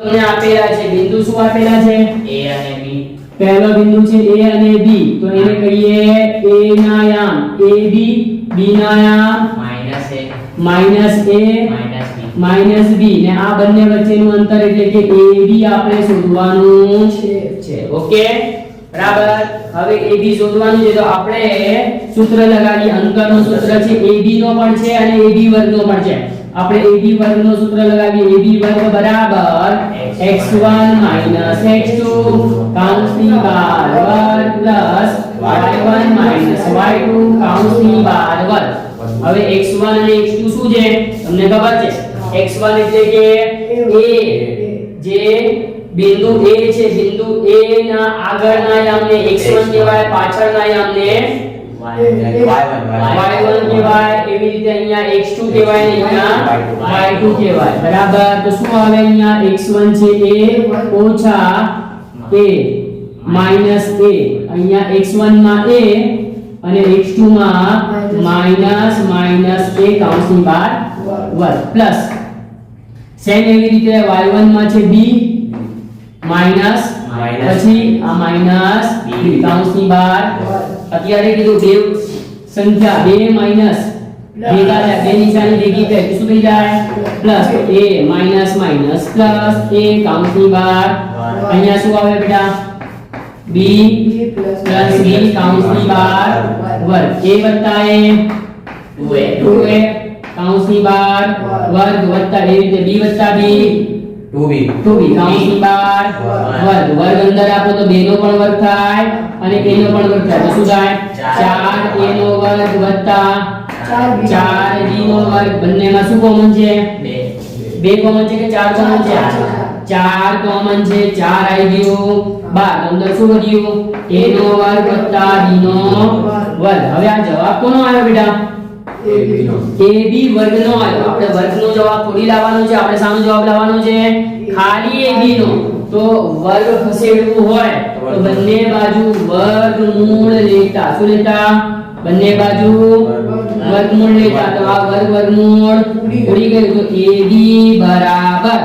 તમને આપેલા છે બિંદુ શું આપેલા છે? A અને B પહેલો બિંદુ છે a અને b તો એને કહીએ a ના યામ ab b ના યામ A minus a minus b ને આ બંને વચ્ચેનું અંતર એટલે કે ab આપણે શોધવાનું છે. ઓકે? બરાબર. હવે ab શોધવાનું છે. તો આપણે સૂત્ર લગાવીએ અંતરનું સૂત્ર છે ab નો પણ છે અને ab વર્ગનો પણ છે. આપણે ab વર્ગનો સૂત્ર લગાવીએ. Ab વર્ગ બરાબર x1 x2 કૌંસની બહાર વર્ગ y1 y2 કૌંસની બહાર વર્ગ હવે x1 અને x2 શું છે? તમને ખબર છે? X1 એટલે કે a. જે બિંદુ a છે, બિંદુ a ના આગળના યામને x1 કહેવાય, પાછળના યામને Y1 y1 કહેવાય એવી રીતે અહીંયા x2 કહેવાય ને અહીંયા. Y2 કહેવાય. બરાબર? તો શું આવે અહીંયા? X1 છે a ઓછા a માઇનસ a. અહીંયા x1 માં a અને x2 માં માઇનસ માઇનસ a કૌંસની બહાર વર્ગ પ્લસ સેમ એવી રીતે y1 માં છે b માઇનસ Minus. પછી આ માઇનસ B. b કૌંસની બહાર અત્યારે કીધું બે સંખ્યા બે માઇનસ ભેગા થાય બે નિશાની ભેગી થાય તો શું થઈ જાય? Plus a minus minus plus a કૌંસની બહાર અહીંયા શું આવે બેટા? B પ્લસ b કૌંસની બહાર વર્ગ. A વત્તા a. 2A 2a કૌંસની બહાર વર્ગ વત્તા એ રીતે b વત્તા b. 2B 2b કૌંસની બહાર વર્ગ વર્ગ અંદર આપો તો 2 નો પણ વર્ગ થાય અને a નો પણ વર્ગ થાય. તો શું થાય? ચાર. 4a નો વર્ગ વત્તા B. નો વર્ગ બંનેમાં શું કોમન છે? 2 બે કોમન છે કે કોમન છે? ચાર. ચાર કોમન છે ચાર આવી ગયું. બાર અંદર શું વધ્યું? a નો વર્ગ b નો વર્ગ હવે આ જવાબ કોનો આવ્યો બેટા? AB વર્ગનો આવ્યો આપણે વર્ગનો જવાબ થોડી લાવવાનો છે. આપણે સામે જવાબ લાવવાનો છે? ખાલી AB નો. તો વર્ગ ખસેડવું હોય તો બંને બાજુ વર્ગમૂળ લેતા. શું લેતા? બંને બાજુ વર્ગમૂળ લેતા. તો આ વર્ગ વર્ગમૂળ ઉડી ગયું. તો AB બરાબર.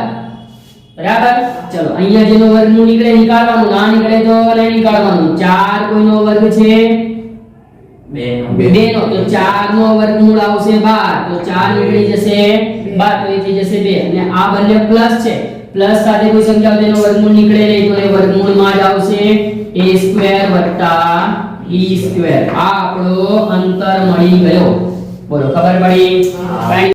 બરાબર? ચલો અહીંયા જેનો વર્ગમૂળ નીકળે નીકાળવાનું. ના નીકળે તો નહીં નીકાળવાનું. ચાર કોઈનો વર્ગ છે? 2 નો બે નો તો 4 નો વર્ગમૂળ આવશે 12 તો 4 નીકળી જશે 12 તો એ થઈ જશે 2 અને આ બંને પ્લસ છે. પ્લસ સાથે કોઈ સંખ્યા હોય વર્ગમૂળ નીકળે નહીં તો એ વર્ગમૂળમાં જ આવશે a સ્ક્વેર વત્તા b સ્ક્વેર આ આપણો અંતર મળી ગયો. બોલો ખબર પડી?